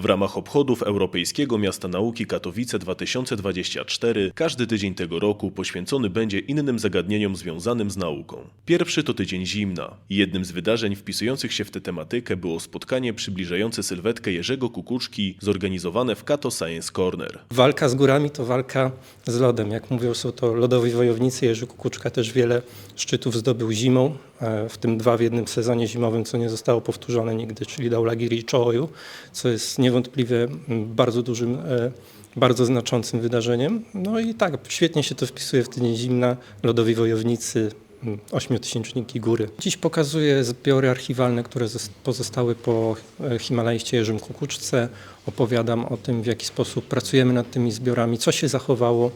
W ramach obchodów Europejskiego Miasta Nauki Katowice 2024 każdy tydzień tego roku poświęcony będzie innym zagadnieniom związanym z nauką. Pierwszy to tydzień zimna. Jednym z wydarzeń wpisujących się w tę tematykę było spotkanie przybliżające sylwetkę Jerzego Kukuczki zorganizowane w Kato Science Corner. Walka z górami to walka z lodem. Jak mówią, są to lodowi wojownicy. Jerzy Kukuczka też wiele szczytów zdobył zimą, e, w tym dwa w jednym sezonie zimowym, co nie zostało powtórzone nigdy, czyli Daulagiri i Choyu, co jest niewątpliwie mm, bardzo dużym, e, bardzo znaczącym wydarzeniem. No i tak, świetnie się to wpisuje w tydzień zimna, lodowi wojownicy, mm, ośmiotysięczniki góry. Dziś pokazuję zbiory archiwalne, które zos- pozostały po e, Himalajście Jerzym Kukuczce. Opowiadam o tym, w jaki sposób pracujemy nad tymi zbiorami, co się zachowało,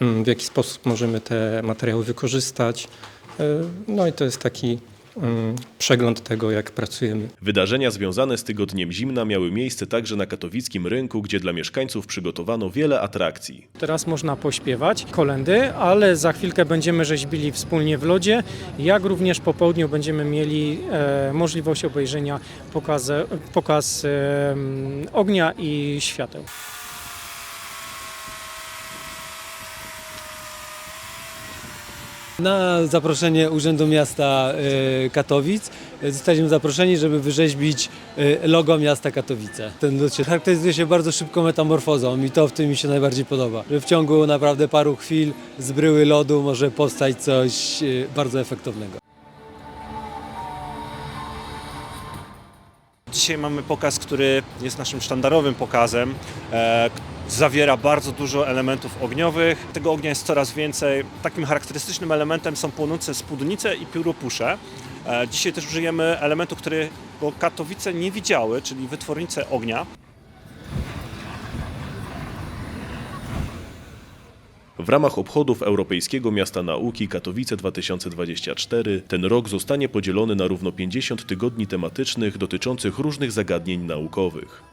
mm, w jaki sposób możemy te materiały wykorzystać. E, No i to jest taki przegląd tego, jak pracujemy. Wydarzenia związane z tygodniem zimna miały miejsce także na katowickim rynku, gdzie dla mieszkańców przygotowano wiele atrakcji. Teraz można pośpiewać kolendy, ale za chwilkę będziemy rzeźbili wspólnie w lodzie, jak również po południu będziemy mieli e, możliwość obejrzenia pokaze, pokaz e, ognia i świateł. Na zaproszenie Urzędu Miasta e, Katowic zostaliśmy zaproszeni, żeby wyrzeźbić e, logo miasta Katowice. Ten się charakteryzuje się bardzo szybką metamorfozą i to w tym mi się najbardziej podoba. W ciągu naprawdę paru chwil z bryły lodu może powstać coś e, bardzo efektownego. Dzisiaj mamy pokaz, który jest naszym sztandarowym pokazem. E, zawiera bardzo dużo elementów ogniowych. Tego ognia jest coraz więcej. Takim charakterystycznym elementem są płonące spódnice i pióropusze. E, dzisiaj też użyjemy elementów, które bo Katowice nie widziały, czyli wytwornice ognia. W ramach obchodów Europejskiego Miasta Nauki Katowice 2024 ten rok zostanie podzielony na równo 50 tygodni tematycznych dotyczących różnych zagadnień naukowych.